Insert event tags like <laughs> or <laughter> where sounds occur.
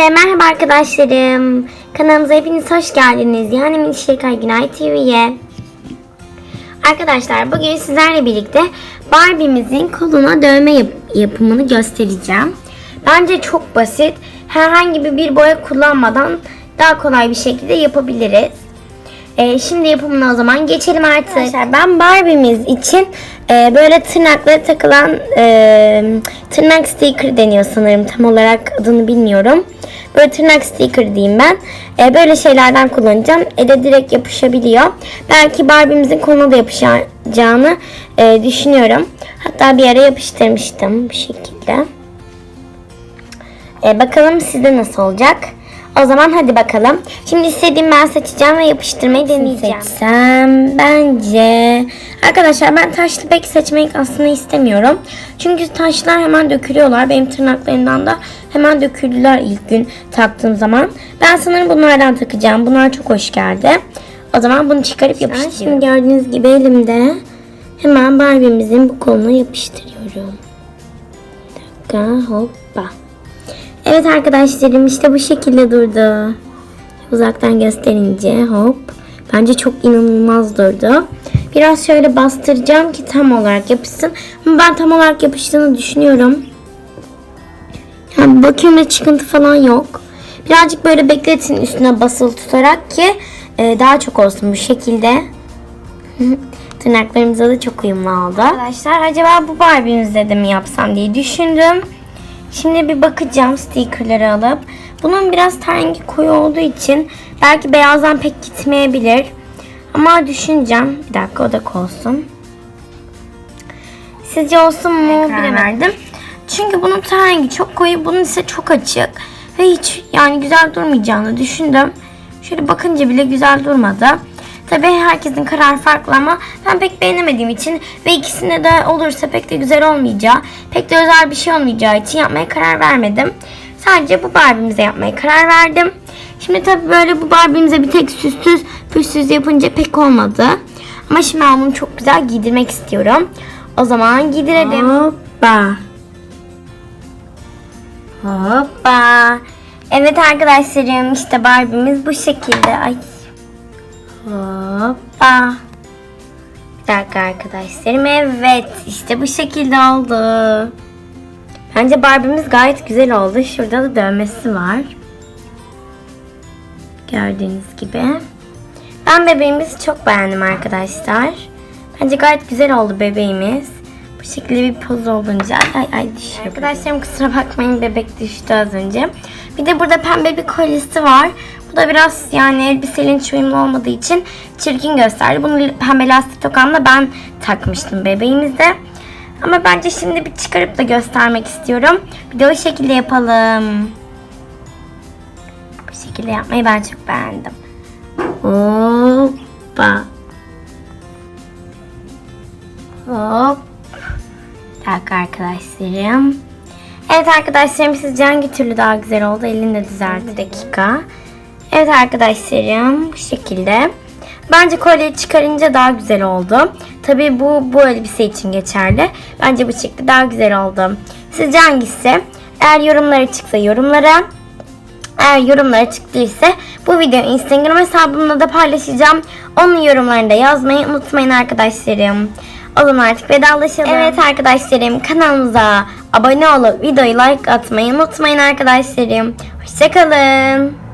Hepinize merhaba arkadaşlarım. Kanalımıza hepiniz hoş geldiniz. Yani Minişirkay Günay TV'ye. Arkadaşlar bugün sizlerle birlikte Barbie'mizin koluna dövme yap- yapımını göstereceğim. Bence çok basit. Herhangi bir, bir boya kullanmadan daha kolay bir şekilde yapabiliriz. Ee, şimdi yapımına o zaman geçelim artık. Arkadaşlar ben Barbie'miz için e, böyle tırnaklara takılan e, tırnak sticker deniyor sanırım. Tam olarak adını bilmiyorum. Böyle tırnak sticker diyeyim ben. E, böyle şeylerden kullanacağım. Ele direkt yapışabiliyor. Belki Barbie'mizin koluna da yapışacağını e, düşünüyorum. Hatta bir ara yapıştırmıştım bu şekilde. E, bakalım sizde nasıl olacak. O zaman hadi bakalım. Şimdi istediğim ben seçeceğim ve yapıştırmayı deneyeceğim. Seçsem bence... Arkadaşlar ben taşlı pek seçmek aslında istemiyorum. Çünkü taşlar hemen dökülüyorlar. Benim tırnaklarımdan da hemen döküldüler ilk gün taktığım zaman. Ben sanırım bunlardan takacağım. Bunlar çok hoş geldi. O zaman bunu çıkarıp yapıştırıyorum. Şimdi gördüğünüz gibi elimde hemen Barbie'mizin bu koluna yapıştırıyorum. Bir dakika hoppa. Evet arkadaşlarım işte bu şekilde durdu. Uzaktan gösterince hop. Bence çok inanılmaz durdu. Biraz şöyle bastıracağım ki tam olarak yapışsın. Ama ben tam olarak yapıştığını düşünüyorum. Yani bakıyorum çıkıntı falan yok. Birazcık böyle bekletin üstüne basılı tutarak ki e, daha çok olsun bu şekilde. <laughs> Tırnaklarımıza da çok uyumlu oldu. Arkadaşlar acaba bu Barbie'mizde de mi yapsam diye düşündüm. Şimdi bir bakacağım stickerları alıp. Bunun biraz rengi koyu olduğu için belki beyazdan pek gitmeyebilir. Ama düşüneceğim. Bir dakika o da olsun. Sizce olsun mu bilemedim. Çünkü bunun rengi çok koyu, bunun ise çok açık. Ve hiç yani güzel durmayacağını düşündüm. Şöyle bakınca bile güzel durmadı. Tabii herkesin kararı farklı ama ben pek beğenemediğim için ve ikisinde de olursa pek de güzel olmayacağı, pek de özel bir şey olmayacağı için yapmaya karar vermedim. Sadece bu Barbie'mize yapmaya karar verdim. Şimdi tabii böyle bu Barbie'mize bir tek süssüz püssüz yapınca pek olmadı. Ama şimdi ben bunu çok güzel giydirmek istiyorum. O zaman giydirelim. Hoppa. Hoppa. Evet arkadaşlarım işte Barbie'miz bu şekilde. Ay Hoppa. Bir dakika arkadaşlarım. Evet işte bu şekilde oldu. Bence Barbie'miz gayet güzel oldu. Şurada da dövmesi var. Gördüğünüz gibi. Ben bebeğimizi çok beğendim arkadaşlar. Bence gayet güzel oldu bebeğimiz. Bu şekilde bir poz olunca ay ay düşüyor. Arkadaşlarım kusura bakmayın bebek düştü az önce. Bir de burada pembe bir kolyesi var. Bu da biraz yani elbiseyle hiç uyumlu olmadığı için çirkin gösterdi. Bunu pembe lastik tokamla ben takmıştım bebeğimizde. Ama bence şimdi bir çıkarıp da göstermek istiyorum. Bir de o şekilde yapalım. Bu şekilde yapmayı ben çok beğendim. Hoppa. Hop. Dakika arkadaşlarım. Evet arkadaşlarım sizce hangi türlü daha güzel oldu? Elini de düzeltti dakika. Evet arkadaşlarım bu şekilde. Bence kolyeyi çıkarınca daha güzel oldu. Tabii bu bu elbise için geçerli. Bence bu şekilde daha güzel oldu. Sizce hangisi? Eğer yorumlara çıksa yorumlara. Eğer yorumlara çıktıysa bu videoyu Instagram hesabımda da paylaşacağım. Onun yorumlarını da yazmayı unutmayın arkadaşlarım. Zaman artık vedalaşalım. Evet arkadaşlarım kanalımıza abone olup videoyu like atmayı unutmayın arkadaşlarım. Hoşçakalın.